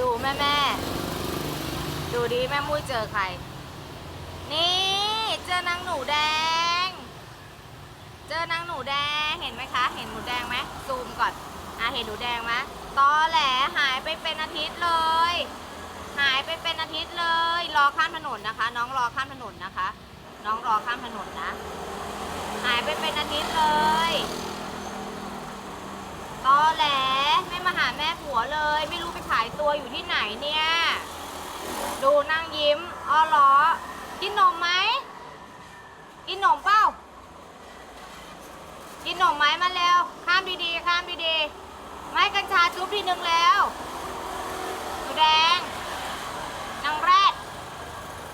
ดูแม่แม่ดูดิแม่มุ้ยเจอใคร นี่เจอนางหนูแดง เจอนางหนูแดงเห็นไหมคะ เห็นหนูแดงไหมซูมก่อนอะเห็นหนูแดงไหมตอแหลหายไปเป็นอาทิตย์เลย หายไปเป็นอาทิตย์เลย รอข้ามถนนนะคะ น้องรอข้ามถนนนะคะ น้องรอข้ามถนนนะ หายไปเป็นอาทิตย์เลยตอแหลาหาแม่ผัวเลย ไม่รู้ไปขายตัวอยู่ที่ไหนเนี่ย ดูนั่งยิ้มอ้อล้อ กินนมไหม กินนมเปล่ากินนมไหมมาเร็วข้ามดีๆ ข้ามดีๆ ไม่กัญชาจุ๊บทีนึงแล้วหนูแดงนางแรด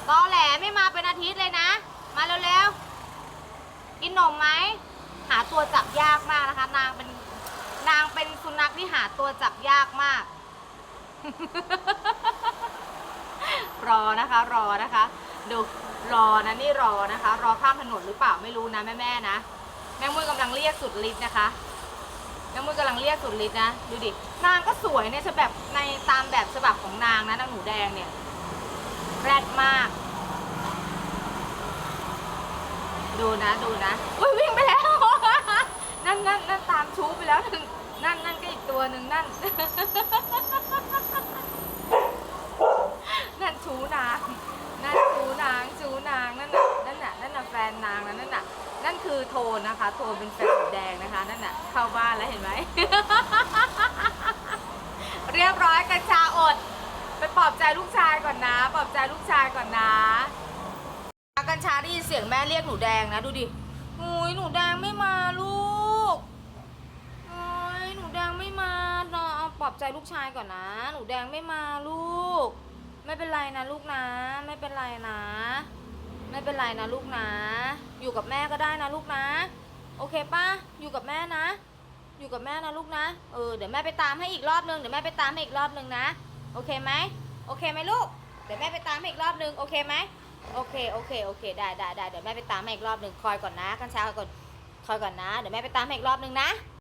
ตอแหลไม่มาเป็นอาทิตย์เลยนะ มาเร็วๆ กินนมไหม หาตัวจับยากมากนะคะ นางเป็น นางเป็นสุนัขที่หาตัวจับยากมาก รอนะคะ รอนะคะดูรอนะนี่รอนะคะ รอข้ามถนนหรือเปล่าไม่รู้นะแม่แม่นะแม่มุ้ยกำลังเรียกสุดฤทธิ์นะคะแม่มุ้ยกำลังเรียกสุดฤทธิ์นะดูดินางก็สวยในฉบับบในตามแบบฉบับของนางนะนางหนูแดงเนี่ยแรดมาก ดูนะดูนะอุ้ยวิ่งไปแล้วนั่นนั่นนั่นตามชูไปแล้วหนึ่ง หนึ่งนั่น นั่นชูนาง นั่นชูนางชูนางนั่นน่ะนั่นน่ะนั่นน่ะแฟนนางนะนั่นน่ะ นั่นคือโทนนะคะ โทนเป็นแฟนแดงนะคะ นั่นน่ะ เข้าบ้านแล้วเห็นไหม เรียบร้อยกัญชาอด ไปปลอบใจลูกชายก่อนนะ ปลอบใจลูกชายก่อนนะกัญชาได้ยินเสียงแม่เรียกหนูแดงนะดูดิหุยหนูแดงไม่มาลูก ใจลูกชายก่อนนะ หนูแดงไม่มาลูก ไม่เป็นไรนะลูกนะ ไม่เป็นไรนะ ไม่เป็นไรนะลูกนะ อยู่กับแม่ก็ได้นะลูกนะ โอเคปะอยู่กับแม่นะ อยู่กับแม่นะลูกนะ เออ เดี๋ยวแม่ไปตามให้อีกรอบนึง เดี๋ยวแม่ไปตามให้อีกรอบนึงนะ โอเคไหม โอเคไหมลูก เดี๋ยวแม่ไปตามให้อีกรอบนึง โอเคไหมโอเค โอเค โอเค ได้ได้ได้เดี๋ยวแม่ไปตามให้อีกรอบหนึ่งคอยก่อนนะ กัญชาคอยก่อน คอยก่อนนะ เดี๋ยวแม่ไปตามให้อีกรอบหนึ่งนะ